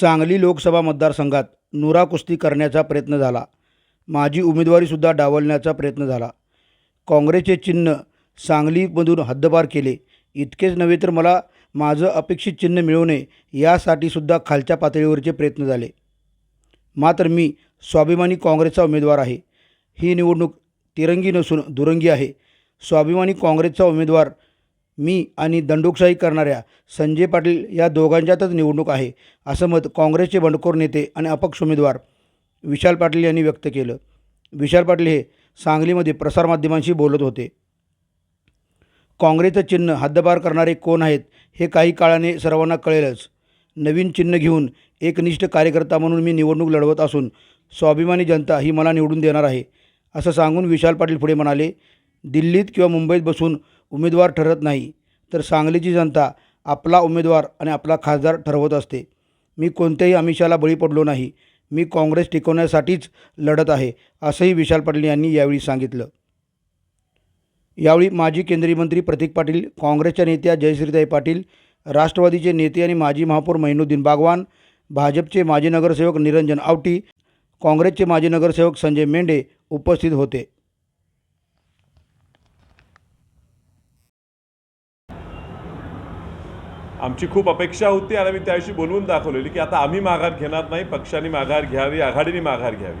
सांगली लोकसभा मतदारसंघात नुरा कुस्ती करण्याचा प्रयत्न झाला. माझी उमेदवारीसुद्धा डावलण्याचा प्रयत्न झाला. काँग्रेसचे चिन्ह सांगलीमधून हद्दपार केले. इतकेच नव्हे तर मला माझं अपेक्षित चिन्ह मिळू नये यासाठीसुद्धा खालच्या पातळीवरचे प्रयत्न झाले. मात्र मी स्वाभिमानी काँग्रेसचा उमेदवार आहे. ही निवडणूक तिरंगी नसून दुरंगी आहे. स्वाभिमानी काँग्रेसचा उमेदवार मी आणि दंडुकशाही करणाऱ्या संजय पाटील या दोघांच्यातच निवडणूक आहे असं मत काँग्रेसचे बंडखोर नेते आणि अपक्ष उमेदवार विशाल पाटील यांनी व्यक्त केलं. विशाल पाटील हे सांगलीमध्ये प्रसारमाध्यमांशी बोलत होते. काँग्रेसचं चिन्ह हद्दपार करणारे कोण आहेत हे काही काळाने सर्वांना कळेलच. नवीन चिन्ह घेऊन एकनिष्ठ कार्यकर्ता म्हणून मी निवडणूक लढवत असून स्वाभिमानी जनता ही मला निवडून देणार आहे असं सांगून विशाल पाटील पुढे म्हणाले दिल्लीत किंवा मुंबईत बसून उमेदवार ठरत नाही तर सांगलीची जनता आपला उमेदवार आणि आपला खासदार ठरवत असते. मी कोणत्याही आमिषाला बळी पडलो नाही. मी काँग्रेस टिकवण्यासाठीच लढत आहे असंही विशाल पाटील यांनी यावेळी सांगितलं. यावेळी माजी केंद्रीय मंत्री प्रतीक पाटील काँग्रेसच्या नेत्या जयश्रीताई पाटील राष्ट्रवादीचे नेते आणि माजी महापौर महिनुद्दीन बागवान भाजपचे माजी नगरसेवक निरंजन आवटी काँग्रेसचे माजी नगरसेवक संजय मेंढे उपस्थित होते. आमची खूप अपेक्षा होती आणि आम्ही त्याविषयी बोलवून दाखवलेली की आता आम्ही माघार घेणार नाही पक्षाने माघार घ्यावी आघाडीने माघार घ्यावी.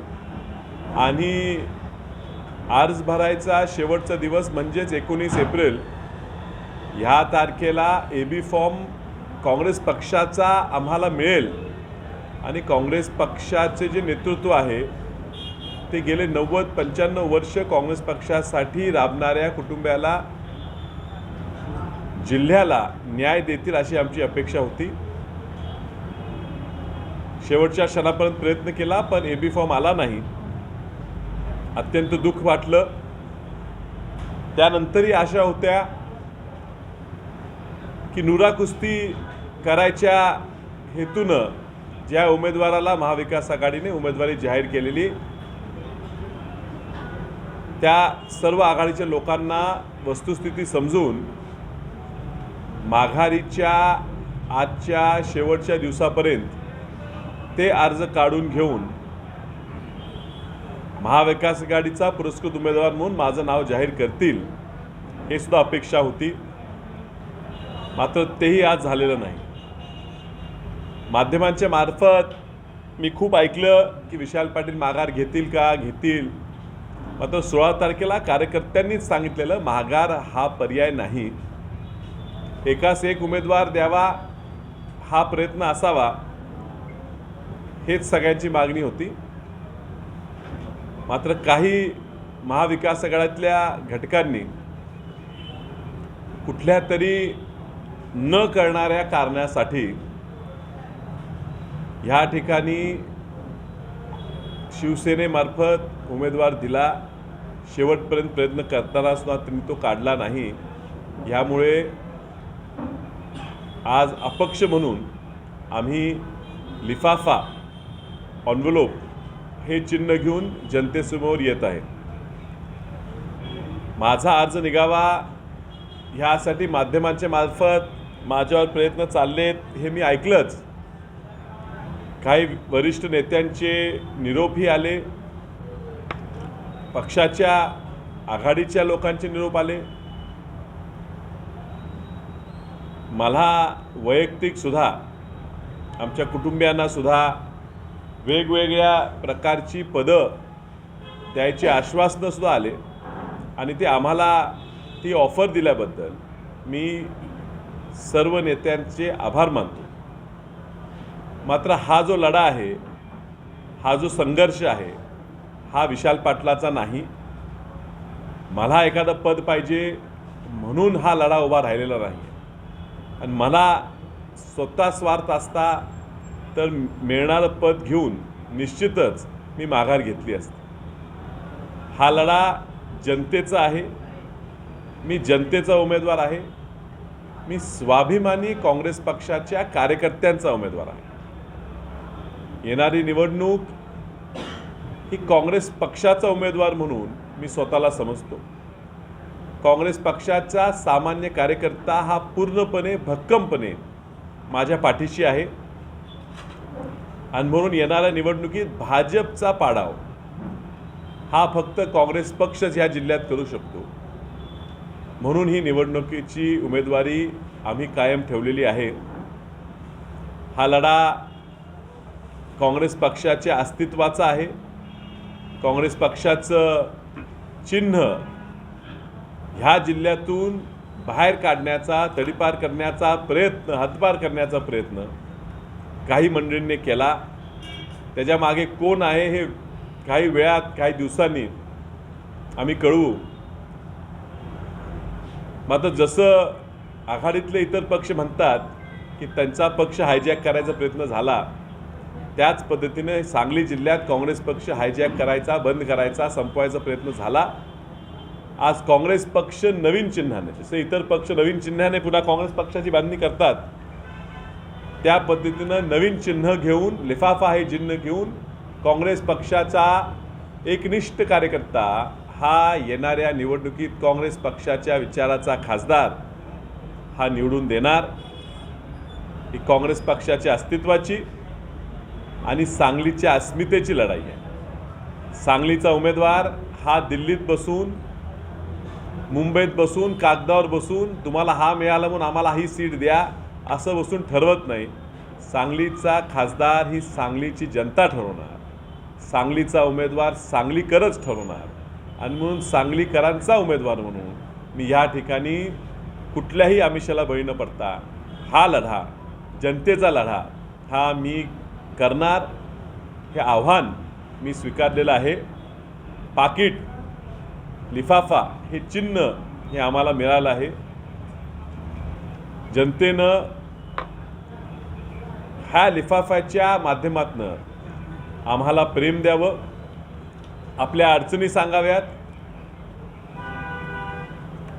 आणि अर्ज भरायचा शेवटचा दिवस म्हणजेच एकोणीस एप्रिल. ह्या तारखेला ए बी फॉर्म काँग्रेस पक्षाचा आम्हाला मिळेल. आणि काँग्रेस पक्षाचे जे नेतृत्व आहे ते गेले नव्वद पंच्याण्णव वर्ष काँग्रेस पक्षासाठी राबणाऱ्या कुटुंबाला जिल्ह्याला न्याय देतील अशी आमची अपेक्षा होती. शेवटच्या क्षणापर्यंत प्रयत्न केला पण ए बी फॉर्म आला नाही. अत्यंत दुःख वाटलं. त्यानंतरही आशा होत्या की नुरा कुस्ती करायच्या हेतूनं ज्या उमेदवाराला महाविकास आघाडीने उमेदवारी जाहीर केलेली त्या सर्व आघाडीच्या लोकांना वस्तुस्थिती समजून माघारीच्या आजच्या शेवटच्या दिवसापर्यंत ते अर्ज काढून घेऊन महाविकास आघाडीचा पुरस्कृत उमेदवार म्हणून माझं नाव जाहीर करतील हे सुद्धा अपेक्षा होती. मात्र तेही आज झालेलं नाही. माध्यमांच्या मार्फत मी खूप ऐकलं की विशाल पाटील माघार घेतील का? घेतील. मात्र सोळा तारखेला कार्यकर्त्यांनीच सांगितलेलं माघार हा पर्याय नाही. एकास एक उमेदवार द्यावा हा प्रयत्न असावा हेच सगळ्यांची मागणी होती. मात्र काही महाविकास आघाड्यातल्या घटकांनी कुठल्या तरी न करणाऱ्या कारणासाठी ह्या ठिकाणी शिवसेनेमार्फत उमेदवार दिला. शेवटपर्यंत प्रयत्न करताना सुद्धा त्यांनी तो काढला नाही. ह्यामुळे आज अपक्ष म्हणून आम्ही लिफाफा ऑनवलोप हे चिन्ह घेऊन जनतेसमोर येत आहे. माझा अर्ज निघावा ह्यासाठी माध्यमांच्या मार्फत माझ्यावर प्रयत्न चाललेत हे मी ऐकलंच. काही वरिष्ठ नेत्यांचे निरोपही आले. पक्षाच्या आघाडीच्या लोकांचे निरोप आले. मला वैयक्तिकसुद्धा आमच्या कुटुंबियांनासुद्धा वेगवेगळ्या प्रकारची पदं द्यायची आश्वासनंसुद्धा आले आणि ते आम्हाला ती ऑफर दिल्याबद्दल मी सर्व नेत्यांचे आभार मानतो. मात्र हा जो लढा आहे हा जो संघर्ष आहे हा विशाल पाटलाचा नाही. मला एखादं पद पाहिजे म्हणून हा लढा उभा राहिलेला नाही आणि मला स्वतः स्वार्थ असता तर मिळणारं पद घेऊन निश्चितच मी माघार घेतली असते. हा लढा जनतेचा आहे. मी जनतेचा उमेदवार आहे. मी स्वाभिमानी काँग्रेस पक्षाच्या कार्यकर्त्यांचा उमेदवार आहे. येणारी निवडणूक ही काँग्रेस पक्षाचा उमेदवार म्हणून मी स्वतःला समजतो. काँग्रेस पक्षाचा सामान्य कार्यकर्ता हा पूर्णपणे भक्कमपणे माझ्या पाठीशी आहे. आणि म्हणून येणाऱ्या निवडणुकीत भाजपचा पाडाव हा फक्त काँग्रेस पक्षच ह्या जिल्ह्यात करू शकतो. म्हणून ही निवडणुकीची उमेदवारी आम्ही कायम ठेवलेली आहे. हा लढा काँग्रेस पक्षाच्या अस्तित्वाचा आहे. काँग्रेस पक्षाचं चिन्ह ह्या जिल्ह्यातून बाहेर काढण्याचा तडीपार करण्याचा प्रयत्न हद्दपार करण्याचा प्रयत्न काही मंडळींनी केला. त्याच्यामागे कोण आहे हे काही वेळात काही दिवसांनी आम्ही कळवू. मात्र जसं आघाडीतले इतर पक्ष म्हणतात की त्यांचा पक्ष हायजॅक करायचा प्रयत्न झाला त्याच पद्धतीने सांगली जिल्ह्यात काँग्रेस पक्ष हायजॅक करायचा बंद करायचा संपवायचा प्रयत्न झाला. आज काँग्रेस पक्ष नवीन चिन्हाने जसे इतर पक्ष नवीन चिन्हाने पुन्हा काँग्रेस पक्षाची बांधणी करतात त्या पद्धतीनं नवीन चिन्ह घेऊन लिफाफा हे चिन्ह घेऊन काँग्रेस पक्षाचा एकनिष्ठ कार्यकर्ता हा येणाऱ्या निवडणुकीत काँग्रेस पक्षाच्या विचाराचा खासदार हा निवडून देणार. ही काँग्रेस पक्षाच्या अस्तित्वाची आणि सांगलीच्या अस्मितेची लढाई आहे. सांगलीचा उमेदवार हा दिल्लीत बसून मुंबईत बसून कागदावर बसून तुम्हाला हा मिळाला म्हणून आम्हाला ही सीट द्या असं बसून ठरवत नाही. सांगलीचा खासदार ही सांगलीची जनता ठरवणार. सांगलीचा उमेदवार सांगलीकरच ठरवणार. आणि म्हणून सांगलीकरांचा उमेदवार म्हणून मी ह्या ठिकाणी कुठल्याही आमिषाला बळी न पडता हा लढा जनतेचा लढा हा मी करणार हे आव्हान मी स्वीकारलेलं आहे. पाकिट लिफाफा हे चिन्ह हे आम्हाला मिळालं आहे. जनतेनं ह्या लिफाफ्याच्या माध्यमातनं आम्हाला प्रेम द्यावं आपल्या अडचणी सांगाव्यात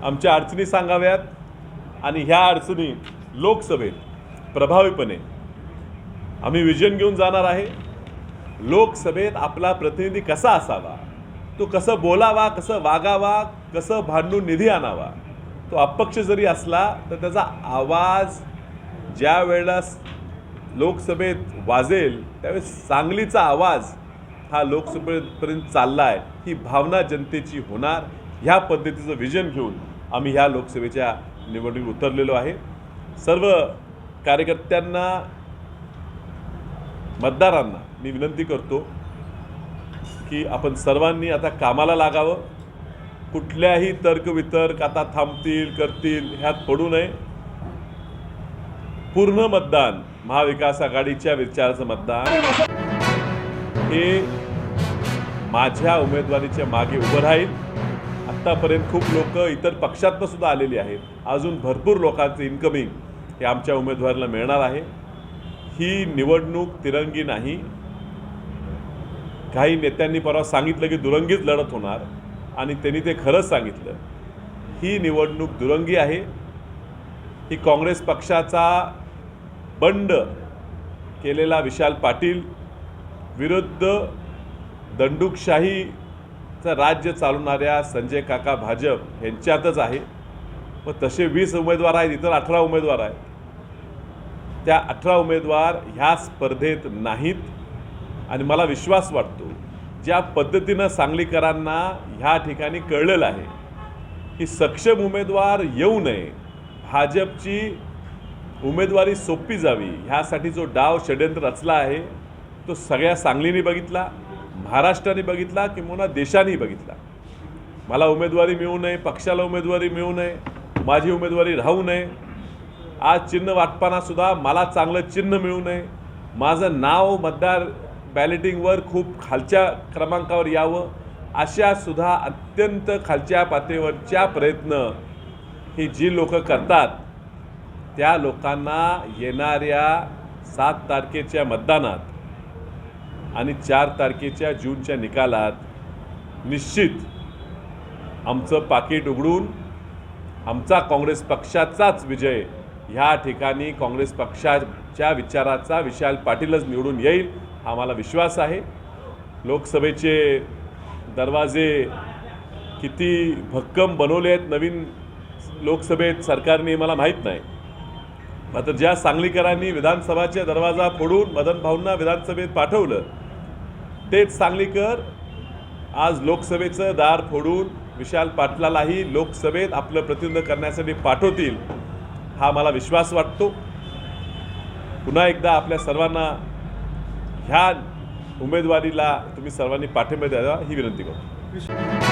आमच्या अडचणी सांगाव्यात आणि ह्या अडचणी लोकसभेत प्रभावीपणे आम्ही विजन घेऊन जाणार आहे. लोकसभेत आपला प्रतिनिधी कसा असावा? तो कसं बोलावा कसं वागावा कसं भांडून निधी आणावा? तो अपक्ष जरी असला तर त्याचा आवाज ज्या वेळेला लोकसभेत वाजेल त्यावेळेस सांगलीचा आवाज हा लोकसभेपर्यंत चालला आहे ही भावना जनतेची होणार. ह्या पद्धतीचं विजन घेऊन आम्ही ह्या लोकसभेच्या निवडणुकीत उतरलेलो आहे. सर्व कार्यकर्त्यांना मतदारांना मी विनंती करतो की आपण सर्वांनी आता कामाला लागावं. कुठल्याही तर्कवितर्क आता थांबतील करतील ह्यात पडू नये. पूर्ण मतदान महाविकास आघाडीच्या विचाराचं मतदान. हे माझ्या उमेदवारीच्या मागे उभं राहील. आत्तापर्यंत खूप लोक इतर पक्षातनं सुद्धा आलेली आहेत. अजून भरपूर लोकांचं इन्कमिंग हे आमच्या उमेदवाराला मिळणार आहे. ही निवडणूक तिरंगी नाही. काही नेत्यांनी परवा सांगितलं की दुरंगीच लढत होणार आणि त्यांनी ते खरंच सांगितलं. ही निवडणूक दुरंगी आहे. ही काँग्रेस पक्षाचा बंड केलेला विशाल पाटील विरुद्ध दंडुकशाहीचं राज्य चालवणाऱ्या संजय काका भाजप यांच्यातच आहे. व तसे वीस उमेदवार आहेत इतर अठरा उमेदवार आहेत. त्या अठरा उमेदवार ह्या स्पर्धेत नाहीत. आणि मला विश्वास वाटतो ज्या पद्धतीनं सांगलीकरांना ह्या ठिकाणी कळलेलं आहे की सक्षम उमेदवार येऊ नये भाजपची उमेदवारी सोपी जावी ह्यासाठी जो डाव षड्यंत्र रचला आहे तो सगळ्या सांगलीने बघितला महाराष्ट्राने बघितला किंवा देशानेही बघितला. मला उमेदवारी मिळू नये पक्षाला उमेदवारी मिळू नये माझी उमेदवारी राहू नये. आज चिन्ह वाटपानासुद्धा मला चांगलं चिन्ह मिळू नये. माझं नाव मतदार बॅलेटिंगवर खूप खालच्या क्रमांकावर यावं अशासुद्धा अत्यंत खालच्या पातळीवरच्या प्रयत्न ही जी लोक करतात त्या लोकांना येणाऱ्या सात तारखेच्या मतदानात आणि चार तारखेच्या जूनच्या निकालात निश्चित आमचं पाकिट उघडून आमचा काँग्रेस पक्षाचाच विजय ह्या ठिकाणी काँग्रेस पक्षाच्या विचाराचा विशाल पाटीलच निवडून येईल. हा मला विश्वास आहे. लोकसभेचे दरवाजे किती भक्कम बनवले आहेत नवीन लोकसभेत सरकारने मला माहीत नाही. मात्र ज्या सांगलीकरांनी विधानसभाच्या दरवाजा फोडून मदन भाऊंना विधानसभेत पाठवलं तेच सांगलीकर आज लोकसभेचं दार फोडून विशाल पाटलालाही लोकसभेत आपलं प्रतिनिधित्व करण्यासाठी पाठवतील हा मला विश्वास वाटतो. पुन्हा एकदा आपल्या सर्वांना ह्या उमेदवारीला तुम्ही सर्वांनी पाठिंबा द्यावा ही विनंती करतो.